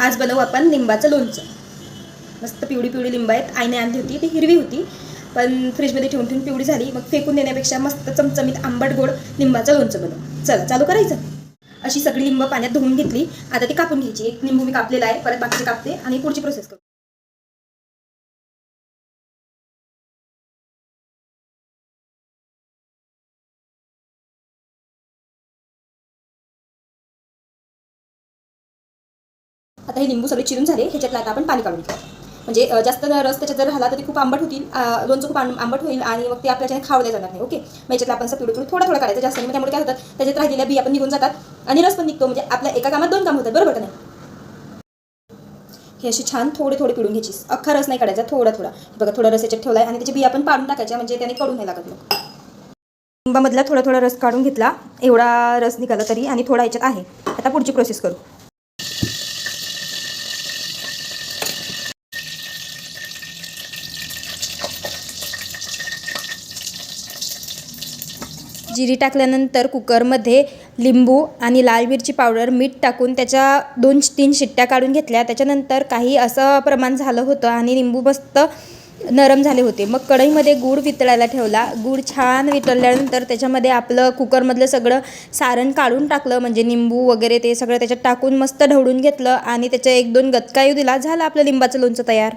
आज बनवू आपण लिंबाचं लोणचं. मस्त पिवळी पिवळी लिंब आहेत. आईने आणली होती ती हिरवी होती. पण फ्रीजमध्ये ठेवून ठेवून पिवळी झाली. मग फेकून देण्यापेक्षा मस्त चमचमीत आंबट गोड लिंबाचं लोणचं बनवू. चल चालू करायचं. अशी सगळी लिंब पाण्यात धुवून घेतली. आता ती कापून घ्यायची. एक लिंबू मी कापलेला आहे. परत बाकीचे कापते आणि पुढची प्रोसेस करू. आता हे लिंबू सगळे चिरून झाले ह्याच्यात आता आपण पाणी काढून घेऊ. म्हणजे जास्त रस त्याच्यात जर राहिला तर ते खूप आंबट होतील लोणचं खूप आंबट होईल आणि मग ते आपल्याच्याने खावले जाणार नाही ओके? मग याच्यातला आपण पिढू थोडं थोडं थोडा थोडा काढायचं जास्त नाही त्यामुळे काय होतात त्याच्यात राहिलेल्या बी आपण निघून जातात आणि रस पण निघतो म्हणजे आपल्या एका कामात दोन काम होतात बरोबर का नाही? हे अशी छान थोडे थोडे पिळून घ्यायची अख्खा रस नाही काढायचा थोडा थोडा बघा थोडा रस याच्यात ठेवला आहे आणि त्याची बी आपण पाडून टाकायच्या म्हणजे त्याने कडून नाही लागत मग. लिंबामधला थोडा थोडा रस काढून घेतला एवढा रस निघाला तरी आणि थोडा याच्यात आहे. आता पुढची प्रोसेस करू. जिरी टाकल्यानंतर कुकरमध्ये लिंबू आणि लाल मिरची पावडर मीठ टाकून त्याच्या दोन तीन शिट्ट्या काढून घेतल्या. त्याच्यानंतर काही असं प्रमाण झालं होतं आणि लिंबू मस्त नरम झाले होते. मग कढईमध्ये गूळ वितळायला ठेवला. गूळ छान वितळल्यानंतर त्याच्यामध्ये आपलं कुकरमधलं सगळं सारण काढून टाकलं. म्हणजे निंबू वगैरे ते सगळं त्याच्यात टाकून मस्त ढवळून घेतलं आणि त्याच्या एक दोन गचका येऊ दिला. झालं आपलं लिंबाचं लोणचं तयार.